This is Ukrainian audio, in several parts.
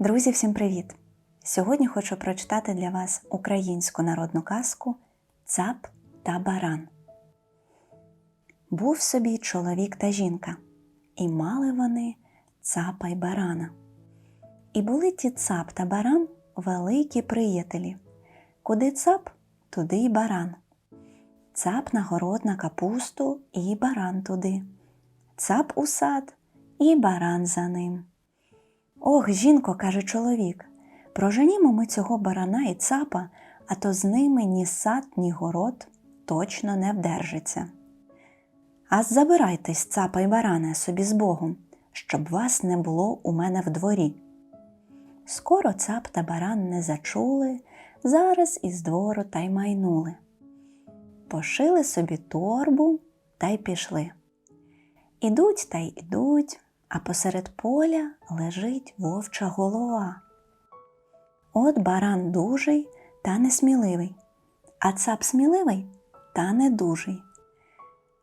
Друзі, всім привіт! Сьогодні хочу прочитати для вас українську народну казку Цап та баран. Був собі чоловік та жінка, і мали вони цапа й барана. І були ті цап та баран великі приятелі. Куди цап, туди й баран. Цап на город на капусту і баран туди. Цап у сад і баран за ним. Ох, жінко, каже чоловік, проженімо ми цього барана і цапа, а то з ними ні сад, ні город точно не вдержиться. А забирайтесь, цапа й баране, собі з Богом, щоб вас не було у мене в дворі. Скоро цап та баран не зачули, зараз із двору та й майнули. Пошили собі торбу та й пішли. Ідуть та й ідуть, а посеред поля лежить вовча голова. От баран дужий та несміливий, а цап сміливий та недужий.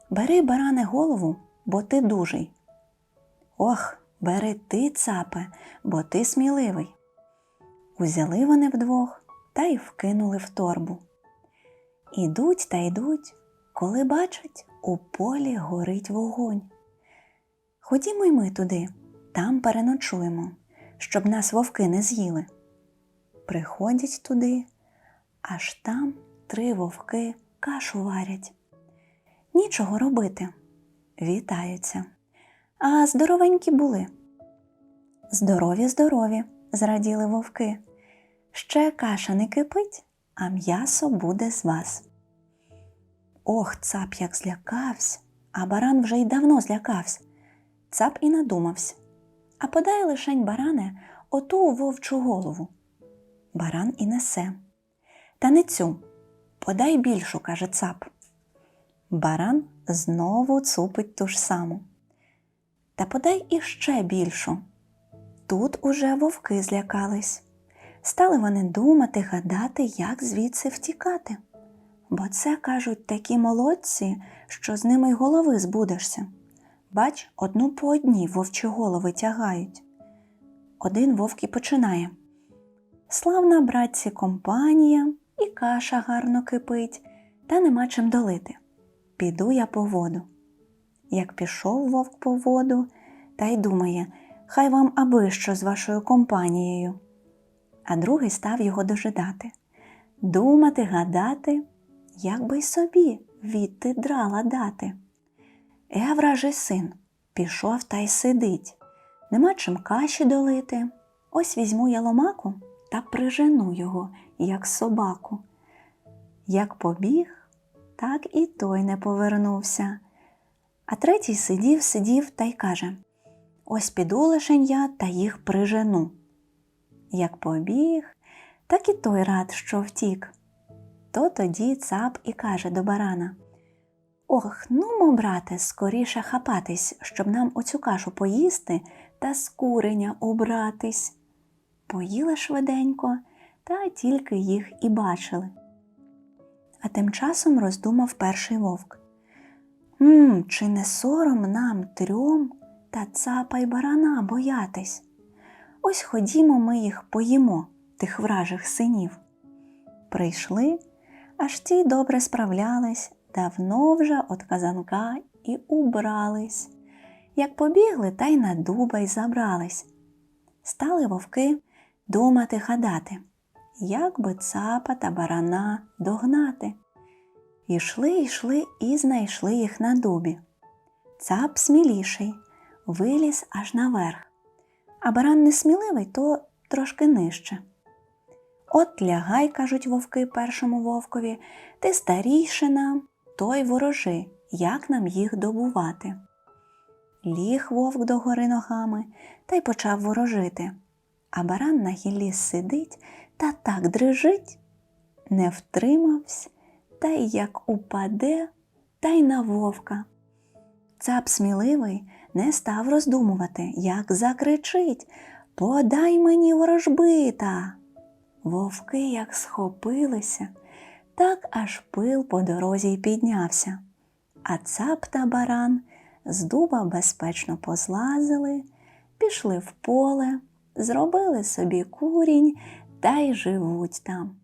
Бери, баране, голову, бо ти дужий. Ох, бери ти, цапе, бо ти сміливий. Узяли вони вдвох та й вкинули в торбу. Ідуть та йдуть, коли бачать, у полі горить вогонь. Ходімо й ми туди, там переночуємо, щоб нас вовки не з'їли. Приходять туди, аж там три вовки кашу варять. Нічого робити. Вітаються. А здоровенькі були. Здорові, здорові, зраділи вовки. Ще каша не кипить, а м'ясо буде з вас. Ох, цап як злякався, а баран вже й давно злякався. Цап і надумався. А подай лишень баране оту вовчу голову. Баран і несе. Та не цю. Подай більшу, каже цап. Баран знову цупить ту ж саму. Та подай іще більшу. Тут уже вовки злякались. Стали вони думати, гадати, як звідси втікати. Бо це, кажуть, такі молодці, що з ними й голови збудешся. Бач, одну по одній вовчі голови тягають. Один вовк і починає. Славна, братці, компанія, і каша гарно кипить, та нема чим долити. Піду я по воду. Як пішов вовк по воду, та й думає, хай вам аби що з вашою компанією. А другий став його дожидати, думати, гадати, як би й собі відти драла дати. Е, вражий син, пішов та й сидить. Нема чим каші долити. Ось візьму я ломаку та прижену його, як собаку. Як побіг, так і той не повернувся. А третій сидів, сидів та й каже Ось піду лишень я та їх прижену. Як побіг, так і той рад, що втік. То тоді цап і каже до барана Ох, ну, мо, брате, скоріше хапатись, щоб нам оцю кашу поїсти та з куреня убратись. Поїли швиденько, та тільки їх і бачили. А тим часом роздумав перший вовк. Мм, чи не сором нам трьом та цапа й барана боятись? Ось ходімо, ми їх поїмо, тих вражих синів. Прийшли, аж ті добре справлялись, давно вже от казанка і убрались. Як побігли, та й на дуба й забрались. Стали вовки думати гадати, як би цапа та барана догнати. Ішли, йшли і знайшли їх на дубі. Цап сміліший, виліз аж наверх, а баран несміливий, то трошки нижче. От лягай, кажуть вовки першому вовкові, ти старійшина, той ворожи, як нам їх добувати. Ліг вовк догори ногами та й почав ворожити, а баран на гіллі сидить та так дрижить, не втримався, та й як упаде, та й на вовка. Цап сміливий не став роздумувати, як закричить Подай мені ворожбита. Вовки як схопилися, так аж пил по дорозі й піднявся. А цап та баран з дуба безпечно позлазили, пішли в поле зробили собі курінь та й живуть там.